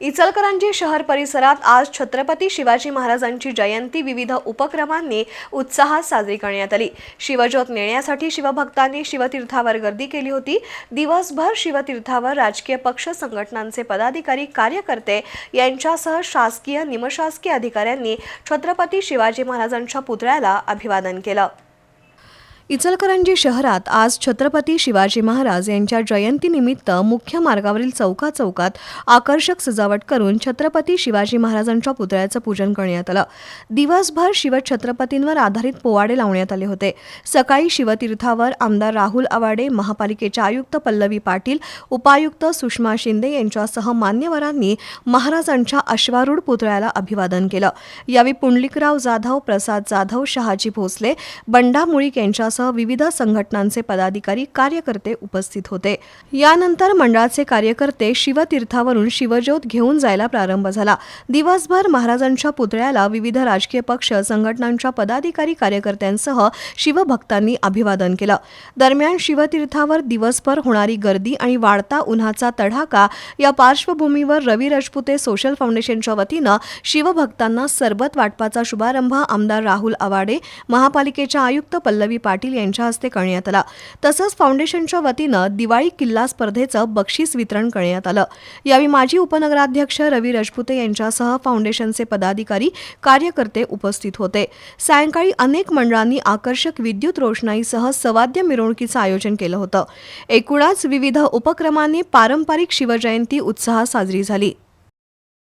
इचलकरंजी शहर परिसरात आज छत्रपती शिवाजी महाराजांची जयंती विविध उपक्रमांनी उत्साहात साजरी करण्यात आली. शिवज्योत नेण्यासाठी शिवभक्तांनी शिवतीर्थावर गर्दी केली होती. दिवसभर शिवतीर्थावर राजकीय पक्ष संघटनांचे पदाधिकारी कार्यकर्ते यांच्यासह शासकीय निमशासकीय अधिकाऱ्यांनी छत्रपती शिवाजी महाराजांच्या पुतळ्याला अभिवादन केलं. इचलकरंजी शहरात आज छत्रपती शिवाजी महाराज यांच्या जयंतीनिमित्त मुख्य मार्गावरील चौका चौकात आकर्षक सजावट करून छत्रपती शिवाजी महाराजांच्या पुतळ्याचं पूजन करण्यात आलं. दिवसभर शिवछत्रपतींवर आधारित पोवाडे लावण्यात आले होते. सकाळी शिवतीर्थावर आमदार राहुल आवाडे महापालिकेच्या आयुक्त पल्लवी पाटील उपायुक्त सुषमा शिंदे यांच्यासह मान्यवरांनी महाराजांच्या अश्वारूढ पुतळ्याला अभिवादन केलं. यावेळी पुंडलिकराव जाधव प्रसाद जाधव शहाजी भोसले बंडा मुळीक यांच्यासह विविध संघटनांचे पदाधिकारी कार्यकर्ते उपस्थित होते. यानंतर मंडळाचे कार्यकर्ते शिवतीर्थावरून शिवज्योत घेऊन जायला प्रारंभ झाला. दिवसभर महाराजांच्या पुतळ्याला विविध राजकीय पक्ष संघटनांच्या पदाधिकारी कार्यकर्त्यांसह शिवभक्तांनी अभिवादन केलं. दरम्यान शिवतीर्थावर दिवसभर होणारी गर्दी आणि वाढता उन्हाचा तडाखा या पार्श्वभूमीवर रवी राजपुते सोशल फाउंडेशनच्या वतीनं शिवभक्तांना सरबत वाटपाचा शुभारंभ आमदार राहुल आवाडे महापालिकेच्या आयुक्त पल्लवी पाटील पाटील यांच्या हस्ते करण्यात आला. तसंच फाउंडेशनच्या वतीनं दिवाळी किल्ला स्पर्धेचं बक्षीस वितरण करण्यात आलं. यावेळी माजी उपनगराध्यक्ष रवी राजपुते यांच्यासह फाउंडेशनचे पदाधिकारी कार्यकर्ते उपस्थित होते. सायंकाळी अनेक मंडळांनी आकर्षक विद्युत रोषणाईसह सवाद्य मिरवणुकीचं आयोजन केलं होतं. एकूणच विविध उपक्रमांनी पारंपरिक शिवजयंती उत्साहात साजरी झाली.